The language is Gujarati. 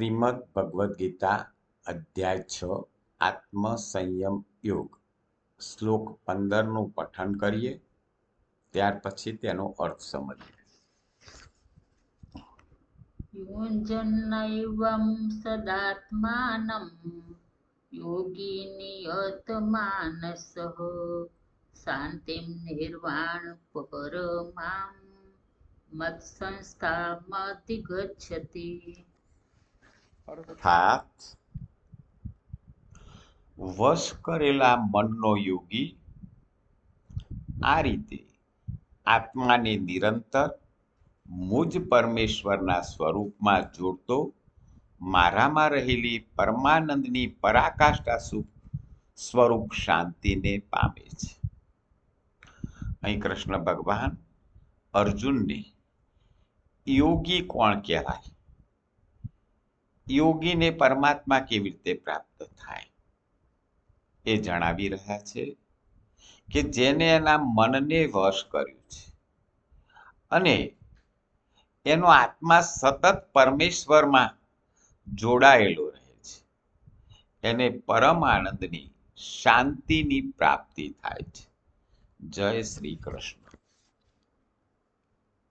શ્રીમદ ભગવદ્ ગીતા અધ્યાય છ, આત્મસંયમ યોગ. શ્લોક પંદરનું પઠન કરીએ, ત્યાર પછી તેનો અર્થ સમજીએ. યોજનૈવમ સદાત્માનમ યોગી નિયતમાનસ શાંતિ નિર્વાણ પરમામ મત્સંસ્થામતિ ગચ્છતિ. અર્થાત, વશ કરેલા મનનો યોગી આ રીતે આત્માને નિરંતર મુજ પરમેશ્વરના સ્વરૂપમાં જોડતો, મારામાં રહેલી પરમાનંદની પરાકાષ્ઠા સ્વરૂપ શાંતિને પામે છે. અહીં કૃષ્ણ ભગવાન અર્જુનને યોગી કોણ કહેવાય? યોગીને પરમાત્મા કેવી રીતે પ્રાપ્ત થાય? એ જણાવી રહ્યા છે કે જેને એના મનને વશ કર્યું છે અને એનો આત્મા સતત પરમેશ્વરમાં જોડાયેલો રહે છે. એને પરમ આનંદની શાંતિની પ્રાપ્તિ થાય છે. જય શ્રી કૃષ્ણ.